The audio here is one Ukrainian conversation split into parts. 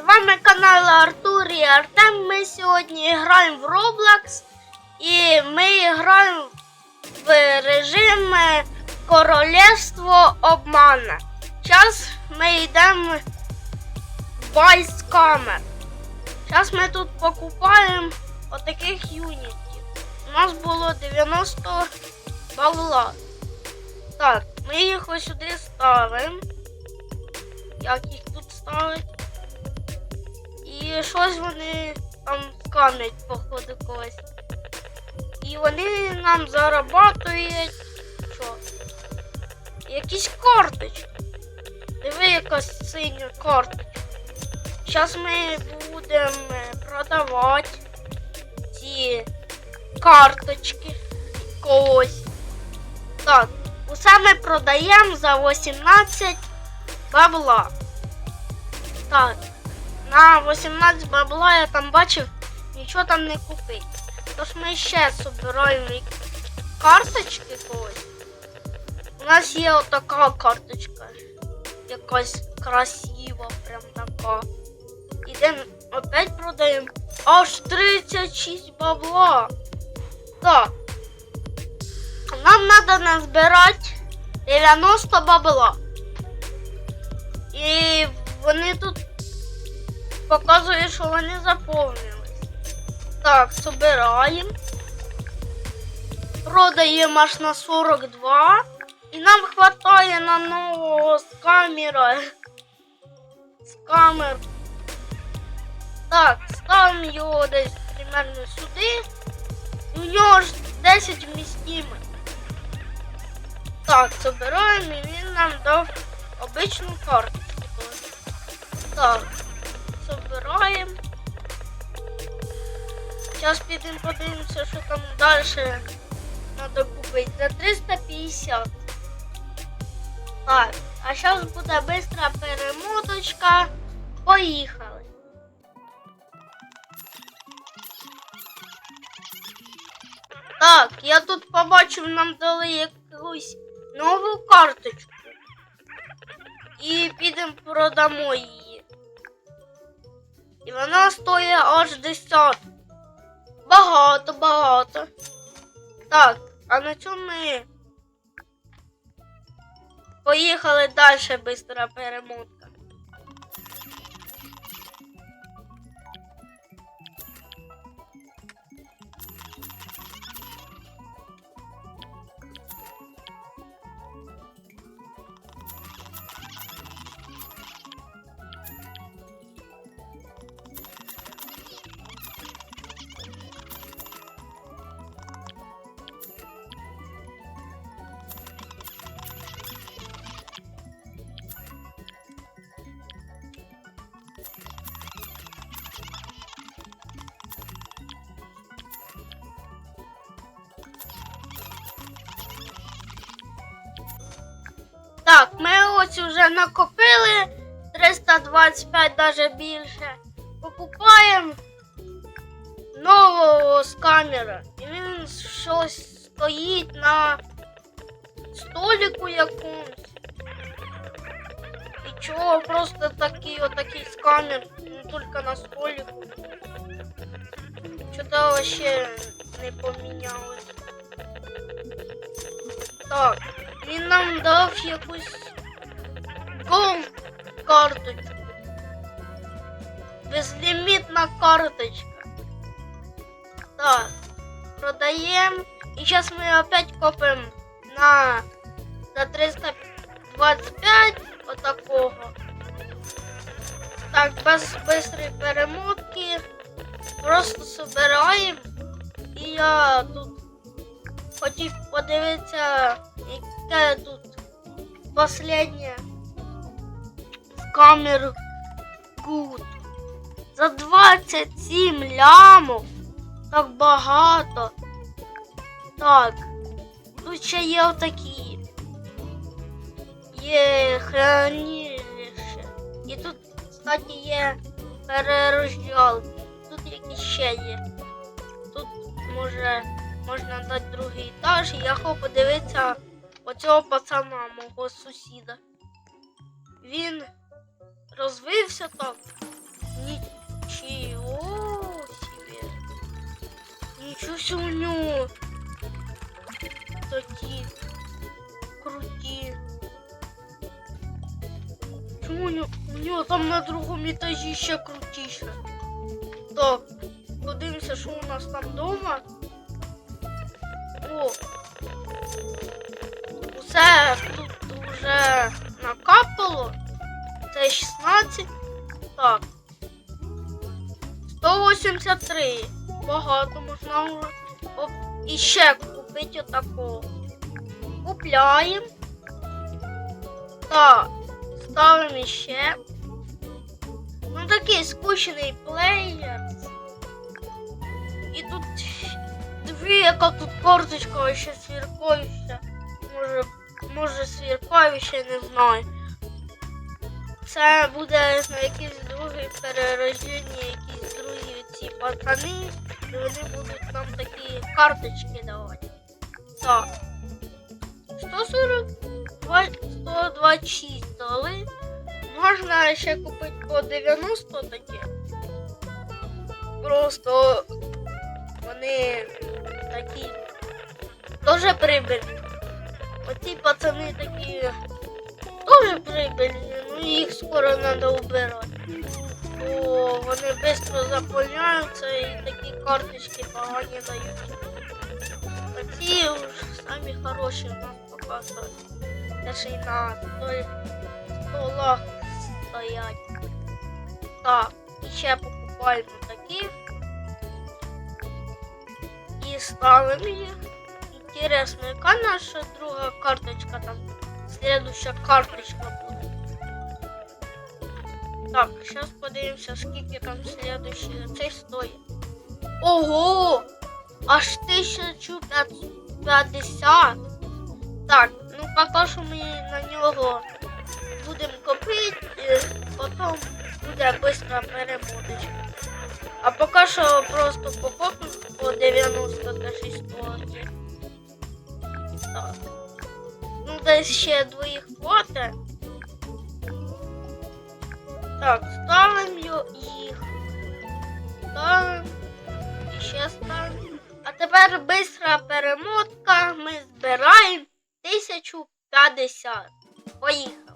З вами канал Артур і Артем. Ми сьогодні граємо в Roblox і ми граємо в режим е, Королівство обмана. Зараз ми йдемо в Байскамер. Зараз ми тут покупаємо отаких юнітів. У нас було 90 бабла. Так, ми їх ось сюди ставимо. Як їх тут ставити? І щось вони там сканують, походу, когось. І вони нам зарабатують. Що? Якісь карточки. Диви, якась синя карточка. Зараз ми будемо продавати ці карточки когось. Так, усе ми продаємо за 18 бабла. Так, на 18 бабла я там бачив, нічого там не купить. Тож ми ще збираємо карточки когось. У нас є отака карточка. Якась красива, прям така. Ідемо опять продаємо. Аж 36 бабла. Так. Нам треба назбирати 90 бабла. І вони тут показують, що вони заповнились. Так, собираємо. Продаємо аж на 42. І нам вистачає на нового скамера. Скамер. Так, ставимо його десь примерно сюди. І у нього ж 10 вмістимих. Так, собираємо і він нам дав обичну карточку. Так, собираємо. Зараз підемо подивимося, що там далі треба купити. За 350. Так, а зараз буде бистра перемоточка. Поїхали. Так, я тут побачив, нам дали якусь нову карточку. І підемо продамо її. І вона стоїть аж 10. Багато, багато. Так, а на чому ми поїхали далі бистра перемотка. Так, ми ось вже накопили 325 навіть більше. Покупаємо нового сканера. І він щось стоїть на столику якомусь. І чого просто такий отакий сканер, ну тільки на столику. Що-то вообще не помінялось. Так, він нам дав якусь карточку. Безлімітна карточка. Так, продаємо. І зараз ми опять копимо на за 325 отакого. Так, без бистрої перемотки. Просто собираємо. І я тут хотів подивитися, яке тут останнє камер гуд. За 27 лямов. Так багато. Так. Тут ще є отакі. Є хранилище. І тут, кстати, є перерождялки. Тут якісь ще є. Тут може можна дати другий етаж. І я хочу подивитися оцього пацана, мого сусіда. Він розвився так. вообще, о, себе. Себе у него. Такие круті. Чому у нього, у нього там на другому етажі ще крутіше? Так, подивимося, що у нас там вдома. О! Усе тут вже накапало. Це 16. Так. 183. Багато можна вже. І ще купити отакого. Купляємо. Так, ставимо ще. Ну такий скучний плеєр. І тут дві, яка тут карточка ще свіркаюча. Може, свіркаюча, не знаю. Це буде на якийсь другий перерождення, якісь другі ці пацани. І вони будуть нам такі карточки давати. Так. 142, 126 дали. Можна ще купити по 90 такі. Просто вони такі дуже прибильні. Оці пацани такі дуже прибильні, ну їх скоро треба убирати. Бо вони швидко заповняються і такі карточки погані дають. Уж самі хороші в нас показують. Це на той столах стоять. Так, і ще покупаємо такі. І ставимо їх. Інтересно, яка наша друга карточка там? Следующая карточка буде. Так, зараз подивимося, скільки там следующий цей стоїть. Ого! Аж 1050. Так, ну поки що ми на нього будемо копити, потім буде швидка перемоточка. А поки що просто покопимо по 90 та 6 Так. Десь ще двоїх хватить. Так, ставимо йо- їх. Ставимо. І ще ставимо. А тепер бистра перемотка. Ми збираємо 1050. Поїхали.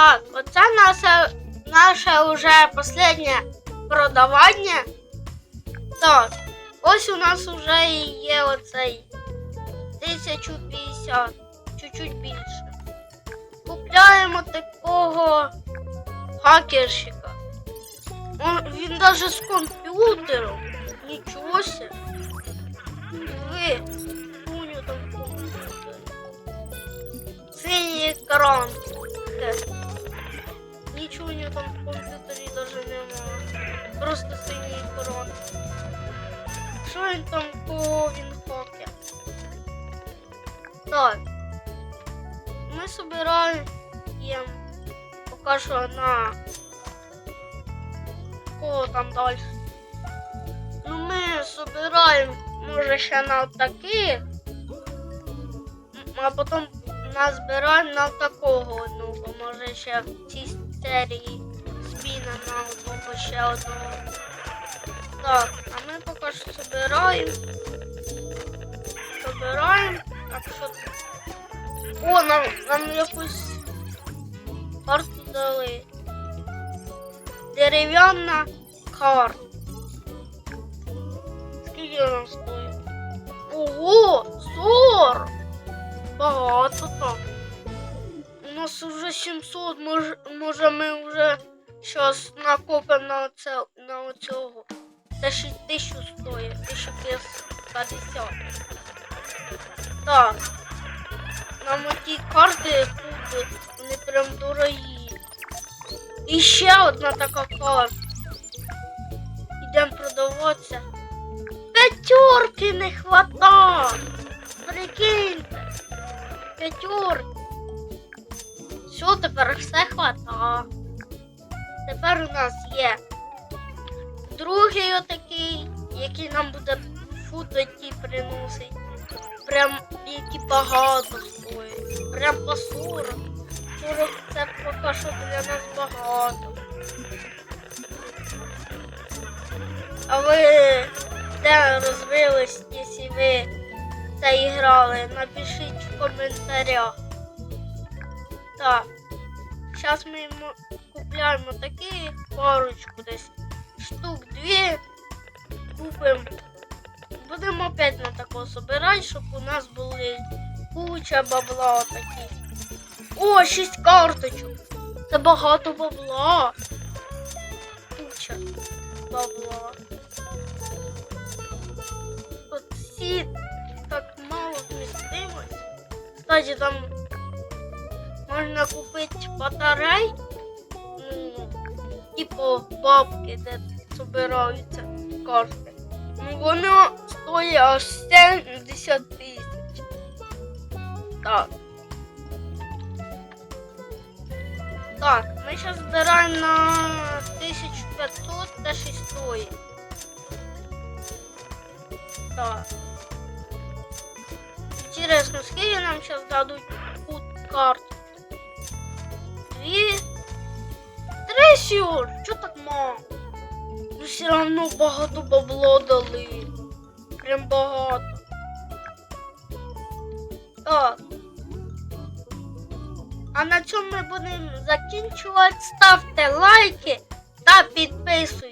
Так, оце наше, наше уже последнє продавання. Так, ось у нас вже є оцей 1050, чуть-чуть більше. Купляємо такого хакерщика. Он, він даже з комп'ютером. Нічого себе. Ви, у нього там в комп'ютері? Синій екран. У там в комп'ютері даже немає. Просто синій екран. Що він там, кого він? Так. Ми собираємо поки що на кого там далі. Ну ми собираємо, може, ще на таких, а потім назбираємо на такого одного. Може ще в цій серії зміна на одного ще одного. Так, а ми поки що собираємо. Собираємо. Так що. О, нам, нам якусь Карту дали. Дерев'яна карта. Скільки вона стоїть? Ого! 40! Багато там. Нас уже 700, може, може ми вже щас накопимо на, оце, на оцього. Це ще 1000 стоїть, 1550. Так. Нам оті карти тут, вони прям дорогі. І ще одна така карта. Ідемо продаватися. П'ятерки не хвата. Прикиньте. П'ятерки. Все, тепер все хвата. Тепер у нас є другий отакий, який нам буде футоті приносить. Прям які багато стоїть. Прям по 40. 40 це поки що для нас багато. А ви де розвились, якщо ви це грали? Напишіть в коментарях. Так. Зараз ми купляємо такі парочку десь штук дві. Купимо. Будемо опять на такого собирати, щоб у нас були куча бабла такі. О, шість карточок. Це багато бабла. Куча бабла. От всі так мало вмістимось. Кстати, там можна купити батарей. Ну, типу бабки, де збираються карти. Ну, воно стоїть аж 70 тисяч. Так. Так, ми зараз збираємо на 1500 та 6 стоїть. Так. Інтересно, скільки нам зараз дадуть кут карт? Дві. Три сюр. Чо так мало? Ну все равно багато бабло дали. Прям багато. Так. А на цьому ми будемо закінчувати. Ставте лайки та підписуйтесь.